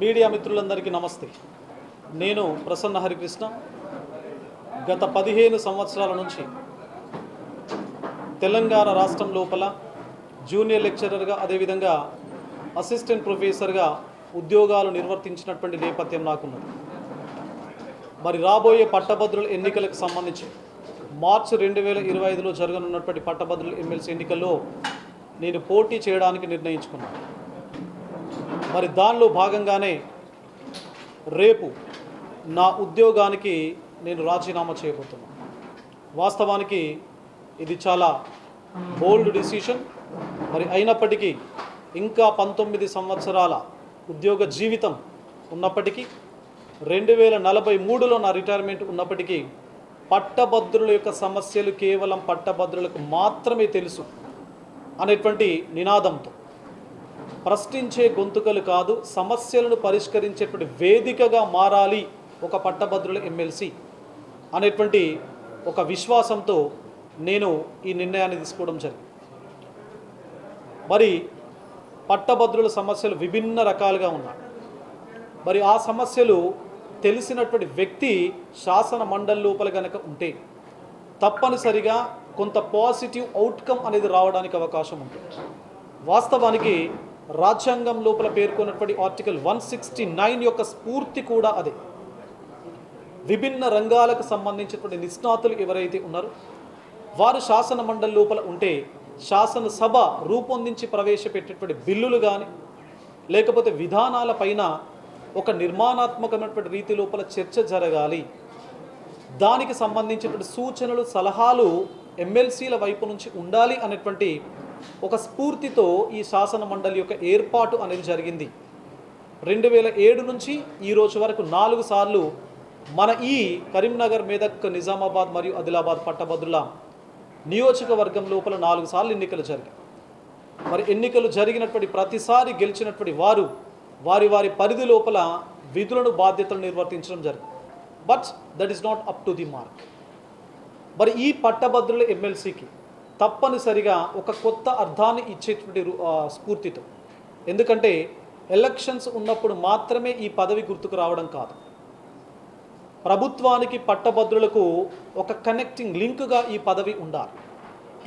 Media మిత్రులందరికీ నమస్తే. నేను ప్రసన్న హరికృష్ణ. గత పదిహేను సంవత్సరాల నుంచి తెలంగాణ రాష్ట్రం లోపల జూనియర్ లెక్చరర్గా అదేవిధంగా అసిస్టెంట్ ప్రొఫెసర్గా ఉద్యోగాలు నిర్వర్తించినటువంటి నేపథ్యం నాకున్నది. మరి రాబోయే పట్టభద్రుల ఎన్నికలకు సంబంధించి మార్చి రెండు వేల ఇరవై ఐదులో జరగనున్నటువంటి పట్టభద్రుల ఎమ్మెల్సీ ఎన్నికల్లో నేను పోటీ చేయడానికి నిర్ణయించుకున్నాను. మరి దానిలో భాగంగానే రేపు నా ఉద్యోగానికి నేను రాజీనామా చేయబోతున్నాను వాస్తవానికి ఇది చాలా బోల్డ్ డిసిషన్. మరి అయినప్పటికీ ఇంకా పంతొమ్మిది సంవత్సరాల ఉద్యోగ జీవితం ఉన్నప్పటికీ రెండు వేల నలభై మూడులో నా రిటైర్మెంట్ ఉన్నప్పటికీ పట్టభద్రుల యొక్క సమస్యలు కేవలం పట్టభద్రులకు మాత్రమే తెలుసు అనేటువంటి నినాదంతో ప్రశ్నించే గొంతుకలు కాదు సమస్యలను పరిష్కరించేటువంటి వేదికగా మారాలి ఒక పట్టభద్రుల ఎమ్మెల్సీ అనేటువంటి ఒక విశ్వాసంతో నేను ఈ నిర్ణయాన్ని తీసుకోవడం జరిగింది. మరి పట్టభద్రుల సమస్యలు విభిన్న రకాలుగా ఉన్నాయి. మరి ఆ సమస్యలు తెలిసినటువంటి వ్యక్తి శాసన మండలి లోపల కనుక ఉంటే తప్పనిసరిగా కొంత పాజిటివ్ అవుట్కమ్ అనేది రావడానికి అవకాశం ఉంటుంది. వాస్తవానికి రాజ్యాంగం లోపల పేర్కొన్నటువంటి ఆర్టికల్ వన్ సిక్స్టీ నైన్ యొక్క స్ఫూర్తి కూడా అదే. విభిన్న రంగాలకు సంబంధించినటువంటి నిష్ణాతులు ఎవరైతే ఉన్నారో వారు శాసన మండలి లోపల ఉంటే శాసనసభ రూపొందించి ప్రవేశపెట్టేటువంటి బిల్లులు కానీ లేకపోతే విధానాల పైన ఒక నిర్మాణాత్మకమైనటువంటి రీతి లోపల చర్చ జరగాలి. దానికి సంబంధించినటువంటి సూచనలు సలహాలు ఎమ్మెల్సీల వైపు నుంచి ఉండాలి అనేటువంటి ఒక స్ఫూర్తితో ఈ శాసన మండలి యొక్క ఏర్పాటు అనేది జరిగింది. రెండు వేల ఏడు నుంచి ఈ రోజు వరకు నాలుగు సార్లు మన ఈ కరీంనగర్ మెదక్ నిజామాబాద్ మరియు ఆదిలాబాద్ పట్టభద్రుల నియోజకవర్గం లోపల నాలుగు సార్లు ఎన్నికలు జరిగాయి. మరి ఎన్నికలు జరిగినటువంటి ప్రతిసారి గెలిచినటువంటి వారు వారి వారి పరిధి లోపల విధులను బాధ్యతలు నిర్వర్తించడం జరిగింది. But that is not up to the mark మరి ఈ పట్టభద్రుల ఎమ్మెల్సీకి తప్పనిసరిగా ఒక కొత్త అర్థాన్ని ఇచ్చేటువంటి స్ఫూర్తితో. ఎందుకంటే ఎలక్షన్స్ ఉన్నప్పుడు మాత్రమే ఈ పదవి గుర్తుకు రావడం కాదు. ప్రభుత్వానికి పట్టభద్రులకు ఒక కనెక్టింగ్ లింక్గా ఈ పదవి ఉండాలి.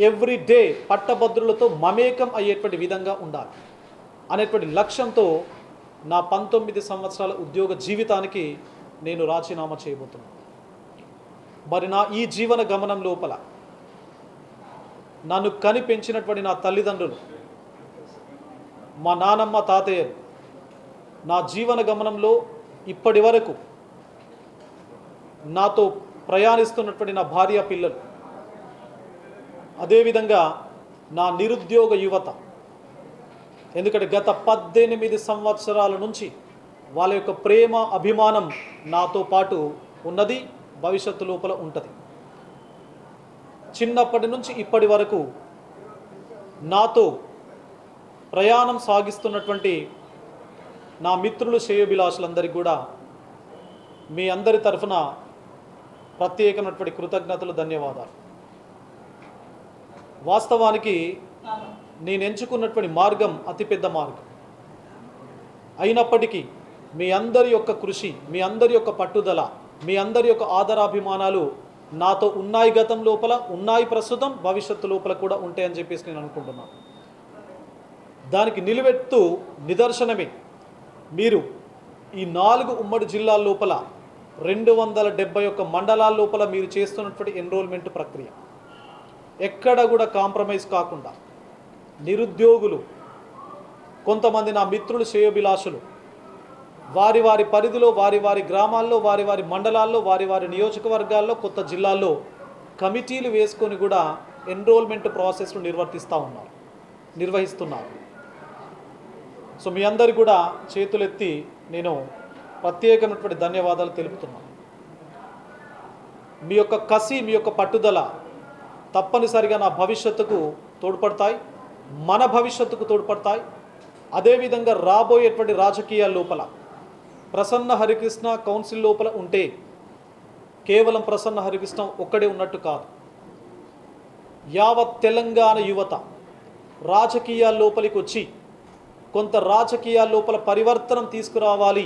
ఎవ్రీ డే పట్టభద్రులతో మమేకం అయ్యేటువంటి విధంగా ఉండాలి అనేటువంటి లక్ష్యంతో నా పంతొమ్మిది సంవత్సరాల ఉద్యోగ జీవితానికి నేను రాజీనామా చేయబోతున్నాను. మరి నా ఈ జీవన గమనం లోపల నన్ను కని పెంచినటువంటి నా తల్లిదండ్రులు మా నానమ్మ తాతయ్యలు నా జీవన గమనంలో ఇప్పటి వరకు నాతో ప్రయాణిస్తున్నటువంటి నా భార్య పిల్లలు. అదేవిధంగా నా నిరుద్యోగ యువత. ఎందుకంటే గత పద్దెనిమిది సంవత్సరాల నుంచి వాళ్ళ యొక్క ప్రేమ అభిమానం నాతో పాటు ఉన్నది భవిష్యత్తు లోపల ఉంటుంది. చిన్నప్పటి నుంచి ఇప్పటి వరకు నాతో ప్రయాణం సాగిస్తున్నటువంటి నా మిత్రులు శ్రేయోభిలాషులందరికీ కూడా మీ అందరి తరఫున ప్రత్యేకమైనటువంటి కృతజ్ఞతలు ధన్యవాదాలు. వాస్తవానికి నేను ఎంచుకున్నటువంటి మార్గం అతిపెద్ద మార్గం. అయినప్పటికీ మీ అందరి యొక్క కృషి మీ అందరి యొక్క పట్టుదల మీ అందరి యొక్క ఆదరాభిమానాలు నాతో ఉన్నాయి గతం లోపల ఉన్నాయి ప్రస్తుతం భవిష్యత్తు లోపల కూడా ఉంటాయని చెప్పేసి నేను అనుకుంటున్నాను దానికి నిలువెత్తు నిదర్శనమే. మీరు ఈ నాలుగు ఉమ్మడి జిల్లాల లోపల రెండు వందల డెబ్బై ఒక్క మండలాల లోపల మీరు చేస్తున్నటువంటి ఎన్రోల్మెంట్ ప్రక్రియ. ఎక్కడ కూడా కాంప్రమైజ్ కాకుండా నిరుద్యోగులు కొంతమంది నా మిత్రులు శ్రేయోభిలాషులు వారి వారి పరిధిలో వారి వారి గ్రామాల్లో వారి వారి మండలాల్లో వారి వారి నియోజకవర్గాల్లో కొత్త జిల్లాల్లో కమిటీలు వేసుకొని కూడా ఎన్రోల్మెంట్ ప్రాసెస్ను నిర్వర్తిస్తూ ఉన్నారు నిర్వహిస్తున్నారు. సో మీ అందరు కూడా చేతులెత్తి నేను ప్రత్యేకమైనటువంటి ధన్యవాదాలు తెలుపుతున్నాను మీ యొక్క కసి మీ యొక్క పట్టుదల తప్పనిసరిగా నా భవిష్యత్తుకు తోడ్పడతాయి మన భవిష్యత్తుకు తోడ్పడతాయి. అదేవిధంగా రాబోయేటువంటి రాజకీయాల లోపల ప్రసన్న హరికృష్ణ కౌన్సిల్ లోపల ఉంటే కేవలం ప్రసన్న హరికృష్ణ ఒక్కడే ఉన్నట్టు కాదు. యావత్ తెలంగాణ యువత రాజకీయాల లోపలికి వచ్చి కొంత రాజకీయాల లోపల పరివర్తనం తీసుకురావాలి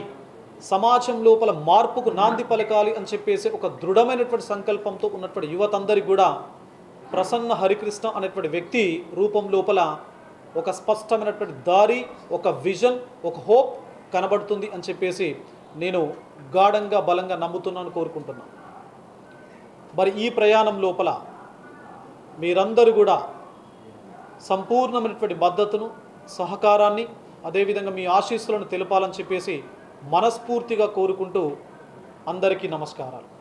సమాజం లోపల మార్పుకు నాంది పలకాలి అని చెప్పేసి ఒక దృఢమైనటువంటి సంకల్పంతో ఉన్నటువంటి యువత అందరికి కూడా ప్రసన్న హరికృష్ణ అనేటువంటి వ్యక్తి రూపం లోపల ఒక స్పష్టమైనటువంటి దారి ఒక విజన్ ఒక హోప్ కనబడుతుంది అని చెప్పేసి నేను గాఢంగా బలంగా నమ్ముతున్నాను కోరుకుంటున్నాను మరి ఈ ప్రయాణం లోపల మీరందరూ కూడా సంపూర్ణమైనటువంటి మద్దతును సహకారాన్ని అదేవిధంగా మీ ఆశీస్సులను తెలపాలని చెప్పేసి మనస్ఫూర్తిగా కోరుకుంటూ అందరికీ నమస్కారాలు.